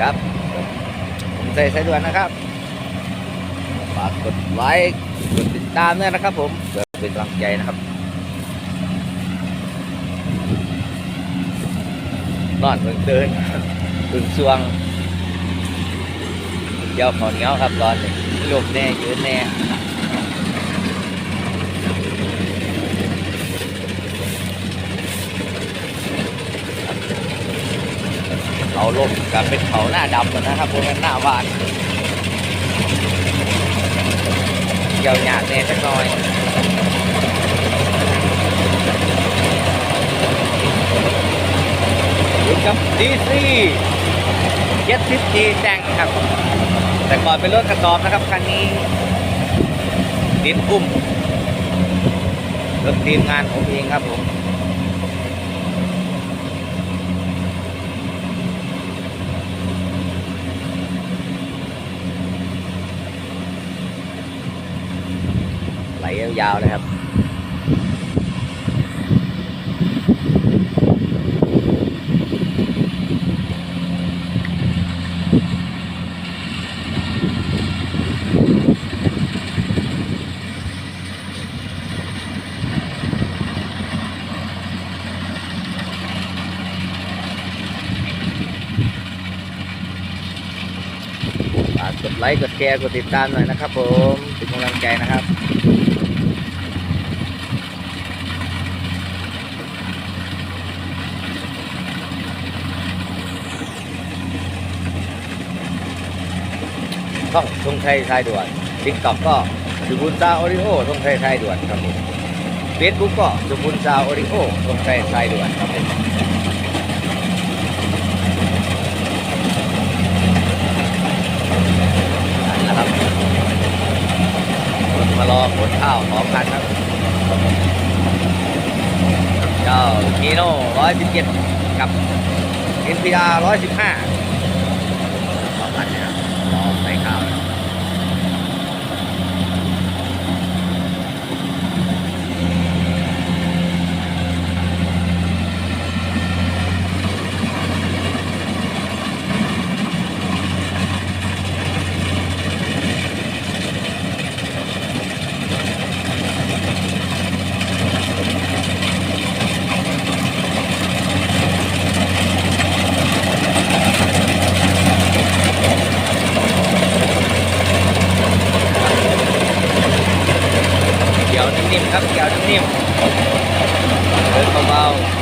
ครับ ผมใส่สายด่วนนะครับฝากกดไลค์กดติดตามด้วยนะครับ ผมเพื่อเป็นกำลังใจนะครับนอนเพิ่งตื่นเพิ่งสวงเดี๋ยวขอเหนี้ยวครับตอนนี้ลมแน่ยืนแน่เขา ลมกับเป็นเขาหน้าดำนะครับพวกนั้นหน้าหวานเกี่ยวหยาดแน่สักหน่อยอยู่กับดีซีเจ็ดสิบจีแจงครับ แต่ก่อนเป็นรถกระสอบนะครับคันนี้ดินอุ้มรถทีมงานผมเองครับผม ยาวๆเลยครับฝากกดไลค์กดแชร์กดติดตามหน่อยนะครับผมเป็นกำลังใจนะครับ ช่องทงไทยชายด่วนติ๊กตอกก็สุบุญซาโอริโอทงไทยชายด่วนครับผมเฟซบุ๊กก็สุบุญซาโอริโอทงไทยชายด่วนครับผมนะครับมารอขนข้าวพร้อมกันครับเจ้ากีโน่จ็ดกับเอ็นพีอาร์ร้อยสิบห้า นิ่มๆครับเกี่ยวนิ่มๆเดินเบาๆ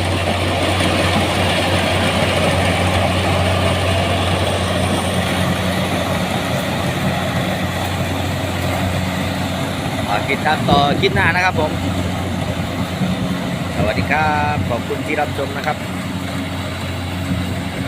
ฝากติดตามต่อคลิปหน้านะครับผม สวัสดีครับ ขอบคุณที่รับชมนะครับ